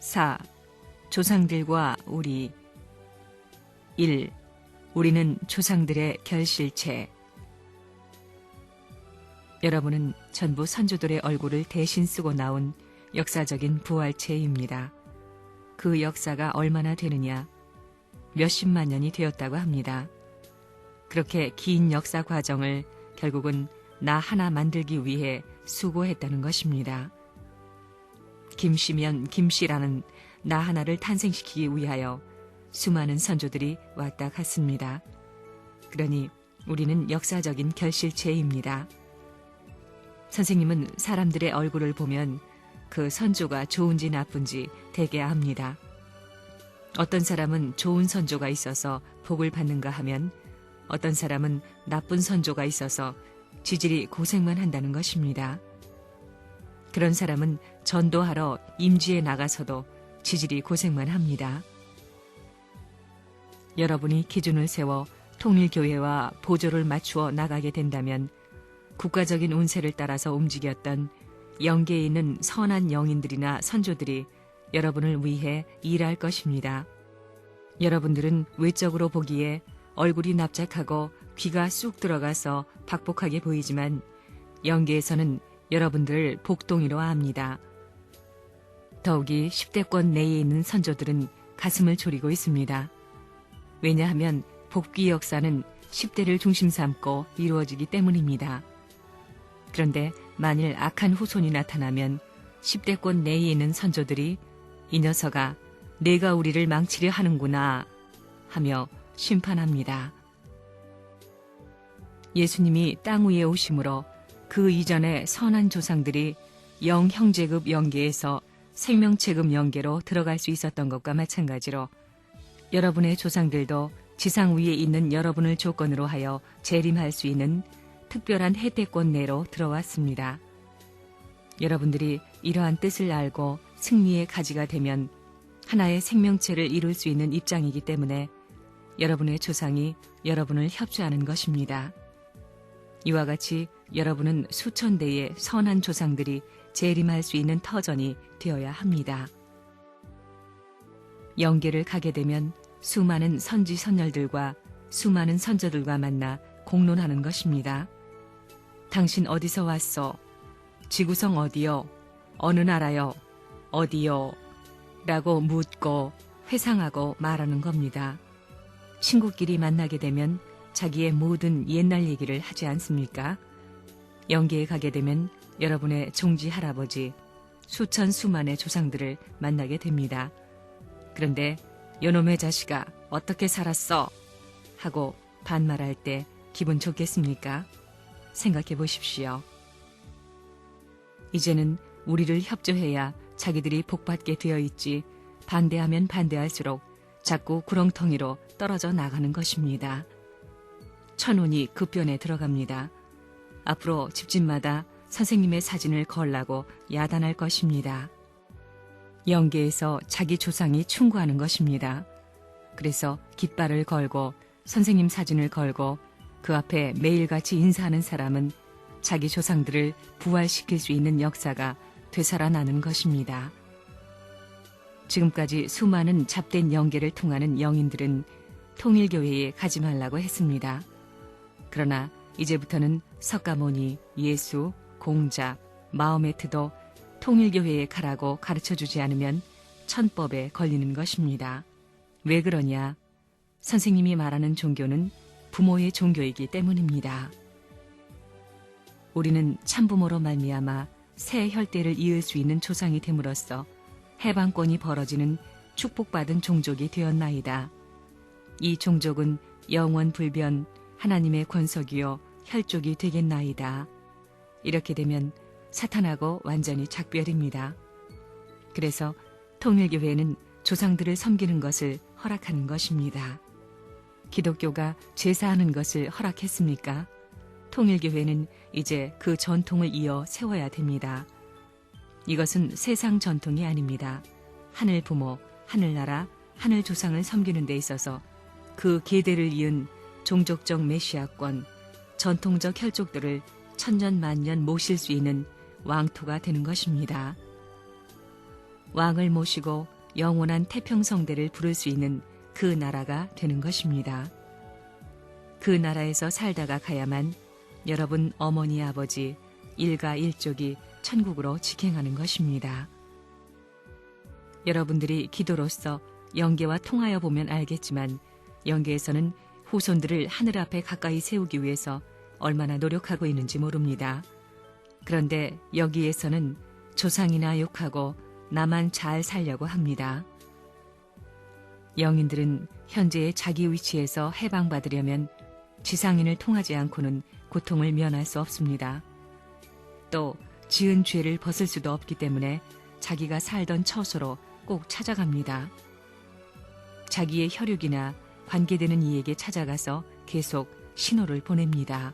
4. 조상들과 우리 1. 우리는 조상들의 결실체 여러분은 전부 선조들의 얼굴을 대신 쓰고 나온 역사적인 부활체입니다. 그 역사가 얼마나 되느냐? 몇십만 년이 되었다고 합니다. 그렇게 긴 역사 과정을 결국은 나 하나 만들기 위해 수고했다는 것입니다. 김씨면 김씨라는 나 하나를 탄생시키기 위하여 수많은 선조들이 왔다 갔습니다. 그러니 우리는 역사적인 결실체입니다. 선생님은 사람들의 얼굴을 보면 그 선조가 좋은지 나쁜지 대개 압니다. 어떤 사람은 좋은 선조가 있어서 복을 받는가 하면 어떤 사람은 나쁜 선조가 있어서 지질이 고생만 한다는 것입니다. 그런 사람은 전도하러 임지에 나가서도 지질이 고생만 합니다. 여러분이 기준을 세워 통일교회와 보조를 맞추어 나가게 된다면 국가적인 운세를 따라서 움직였던 영계에 있는 선한 영인들이나 선조들이 여러분을 위해 일할 것입니다. 여러분들은 외적으로 보기에 얼굴이 납작하고 귀가 쑥 들어가서 박복하게 보이지만 영계에서는 여러분들을 복동이로 압니다. 더욱이 10대권 내에 있는 선조들은 가슴을 졸이고 있습니다. 왜냐하면 복귀 역사는 10대를 중심 삼고 이루어지기 때문입니다. 그런데 만일 악한 후손이 나타나면 10대권 내에 있는 선조들이 이 녀석아 내가 우리를 망치려 하는구나 하며 심판합니다. 예수님이 땅 위에 오심으로 그 이전에 선한 조상들이 영형제급 연계에서 생명체급 연계로 들어갈 수 있었던 것과 마찬가지로 여러분의 조상들도 지상 위에 있는 여러분을 조건으로 하여 재림할 수 있는 특별한 혜택권 내로 들어왔습니다. 여러분들이 이러한 뜻을 알고 승리의 가지가 되면 하나의 생명체를 이룰 수 있는 입장이기 때문에 여러분의 조상이 여러분을 협조하는 것입니다. 이와 같이 여러분은 수천 대의 선한 조상들이 재림할 수 있는 터전이 되어야 합니다. 영계를 가게 되면 수많은 선지 선열들과 수많은 선조들과 만나 공론하는 것입니다. 당신 어디서 왔어? 지구성 어디요? 어느 나라요? 어디요? 라고 묻고 회상하고 말하는 겁니다. 친구끼리 만나게 되면 자기의 모든 옛날 얘기를 하지 않습니까? 영계에 가게 되면 여러분의 종지 할아버지, 수천 수만의 조상들을 만나게 됩니다. 그런데 요놈의 자식아 어떻게 살았어? 하고 반말할 때 기분 좋겠습니까? 생각해 보십시오. 이제는 우리를 협조해야 자기들이 복받게 되어 있지 반대하면 반대할수록 자꾸 구렁텅이로 떨어져 나가는 것입니다. 천운이 급변에 들어갑니다. 앞으로 집집마다 선생님의 사진을 걸라고 야단할 것입니다. 영계에서 자기 조상이 충고하는 것입니다. 그래서 깃발을 걸고 선생님 사진을 걸고 그 앞에 매일같이 인사하는 사람은 자기 조상들을 부활시킬 수 있는 역사가 되살아나는 것입니다. 지금까지 수많은 잡된 영계를 통하는 영인들은 통일교회에 가지 말라고 했습니다. 그러나 이제부터는 석가모니, 예수, 공자, 마호메트도 통일교회에 가라고 가르쳐 주지 않으면 천법에 걸리는 것입니다. 왜 그러냐? 선생님이 말하는 종교는 부모의 종교이기 때문입니다. 우리는 참부모로 말미암아 새 혈대를 이을 수 있는 조상이 됨으로써 해방권이 벌어지는 축복받은 종족이 되었나이다. 이 종족은 영원 불변 하나님의 권석이요 혈족이 되겠나이다. 이렇게 되면 사탄하고 완전히 작별입니다. 그래서 통일교회는 조상들을 섬기는 것을 허락하는 것입니다. 기독교가 제사하는 것을 허락했습니까? 통일교회는 이제 그 전통을 이어 세워야 됩니다. 이것은 세상 전통이 아닙니다. 하늘 부모, 하늘나라, 하늘 조상을 섬기는 데 있어서 그 계대를 이은 종족적 메시아권, 전통적 혈족들을 천년 만년 모실 수 있는 왕토가 되는 것입니다. 왕을 모시고 영원한 태평성대를 부를 수 있는 그 나라가 되는 것입니다. 그 나라에서 살다가 가야만 여러분 어머니 아버지 일가 일족이 천국으로 직행하는 것입니다. 여러분들이 기도로서 영계와 통하여 보면 알겠지만 영계에서는 후손들을 하늘 앞에 가까이 세우기 위해서 얼마나 노력하고 있는지 모릅니다. 그런데 여기에서는 조상이나 욕하고 나만 잘 살려고 합니다. 영인들은 현재의 자기 위치에서 해방받으려면 지상인을 통하지 않고는 고통을 면할 수 없습니다. 또 지은 죄를 벗을 수도 없기 때문에 자기가 살던 처소로 꼭 찾아갑니다. 자기의 혈육이나 관계되는 이에게 찾아가서 계속 신호를 보냅니다.